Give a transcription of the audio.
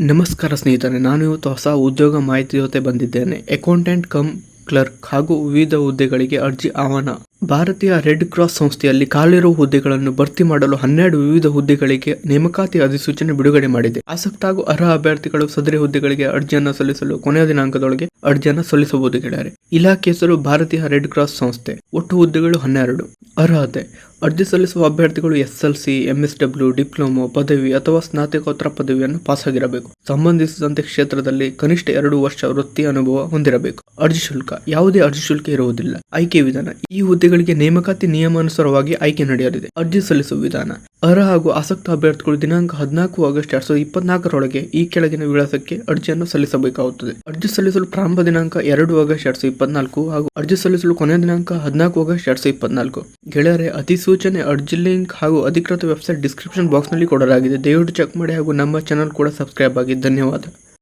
ನಮಸ್ಕಾರ ಸ್ನೇಹಿತರೆ, ನಾನು ಇವತ್ತು ಹೊಸ ಉದ್ಯೋಗ ಮಾಹಿತಿ ಜೊತೆ ಬಂದಿದ್ದೇನೆ. ಅಕೌಂಟೆಂಟ್ ಕಮ್ ಕ್ಲರ್ಕ್ ಹಾಗೂ ವಿವಿಧ ಹುದ್ದೆಗಳಿಗೆ ಅರ್ಜಿ ಆಹ್ವಾನ. ಭಾರತೀಯ ರೆಡ್ ಕ್ರಾಸ್ ಸಂಸ್ಥೆಯಲ್ಲಿ ಖಾಲಿರುವ ಹುದ್ದೆಗಳನ್ನು ಭರ್ತಿ ಮಾಡಲು ಹನ್ನೆರಡು ವಿವಿಧ ಹುದ್ದೆಗಳಿಗೆ ನೇಮಕಾತಿ ಅಧಿಸೂಚನೆ ಬಿಡುಗಡೆ ಮಾಡಿದೆ. ಆಸಕ್ತ ಹಾಗೂ ಅರ್ಹ ಅಭ್ಯರ್ಥಿಗಳು ಸದರಿ ಹುದ್ದೆಗಳಿಗೆ ಅರ್ಜಿಯನ್ನು ಸಲ್ಲಿಸಲು ಕೊನೆಯ ದಿನಾಂಕದೊಳಗೆ ಅರ್ಜಿಯನ್ನು ಸಲ್ಲಿಸಬಹುದು ಗೆಳೆಯರೆ. ಇಲಾಖೆ ಹೆಸರು ಭಾರತೀಯ ರೆಡ್ ಕ್ರಾಸ್ ಸಂಸ್ಥೆ. ಒಟ್ಟು ಹುದ್ದೆಗಳು ಹನ್ನೆರಡು. ಅರ್ಹತೆ. ಅರ್ಜಿ ಸಲ್ಲಿಸುವ ಅಭ್ಯರ್ಥಿಗಳು S L C MS W diploma, ಪದವಿ ಅಥವಾ ಸ್ನಾತಕೋತ್ತರ ಪದವಿಯನ್ನು ಪಾಸ್ ಆಗಿರಬೇಕು ಸಂಬಂಧಿಸಿದಂತೆ ಕ್ಷೇತ್ರದಲ್ಲಿ ಕನಿಷ್ಠ ಎರಡು ವರ್ಷ ವೃತ್ತಿ ಅನುಭವ ಹೊಂದಿರಬೇಕು. ಅರ್ಜಿ ಶುಲ್ಕ. ಯಾವುದೇ ಅರ್ಜಿ ಶುಲ್ಕ ಇರುವುದಿಲ್ಲ. ಆಯ್ಕೆ ವಿಧಾನ. ಈ ಹುದ್ದೆಗಳಿಗೆ ನೇಮಕಾತಿ ನಿಯಮಾನುಸಾರವಾಗಿ ಆಯ್ಕೆ ನಡೆಯಲಿದೆ. ಅರ್ಜಿ ಸಲ್ಲಿಸುವ ವಿಧಾನ. ಅರ್ಹ ಹಾಗೂ ಆಸಕ್ತ ಅಭ್ಯರ್ಥಿಗಳು ದಿನಾಂಕ ಹದಿನಾಲ್ಕು ಆಗಸ್ಟ್ ಎರಡ್ ಸಾವಿರದ ಇಪ್ಪತ್ನಾಲ್ಕರೊಳಗೆ ಈ ಕೆಳಗಿನ ವಿಳಾಸಕ್ಕೆ ಅರ್ಜಿಯನ್ನು ಸಲ್ಲಿಸಬೇಕಾಗುತ್ತದೆ. ಅರ್ಜಿ ಸಲ್ಲಿಸಲು ಪ್ರಾರಂಭ ದಿನಾಂಕ ಎರಡು ಆಗಸ್ಟ್ ಎರಡ್ ಸಾವಿರದ ಇಪ್ಪತ್ನಾಲ್ಕು ಹಾಗೂ ಅರ್ಜಿ ಸಲ್ಲಿಸಲು ಕೊನೆಯ ದಿನಾಂಕ ಹದಿನಾಲ್ಕು ಆಗಸ್ಟ್ ಎರಡ್ ಸಾವಿರದ ಇಪ್ಪತ್ನಾಲ್ಕು. ಗೆಳೆಯರೆ, ಅಧಿಸೂಚನೆ, ಅರ್ಜಿ ಲಿಂಕ್ ಹಾಗೂ ಅಧಿಕೃತ ವೆಬ್ಸೈಟ್ ಡಿಸ್ಕ್ರಿಪ್ಷನ್ ಬಾಕ್ಸ್ನಲ್ಲಿ ಕೊಡಲಾಗಿದೆ. ದಯವಿಟ್ಟು ಚೆಕ್ ಮಾಡಿ ಹಾಗೂ ನಮ್ಮ ಚಾನಲ್ ಕೂಡ ಸಬ್ಸ್ಕ್ರೈಬ್ ಆಗಿ. ಧನ್ಯವಾದ.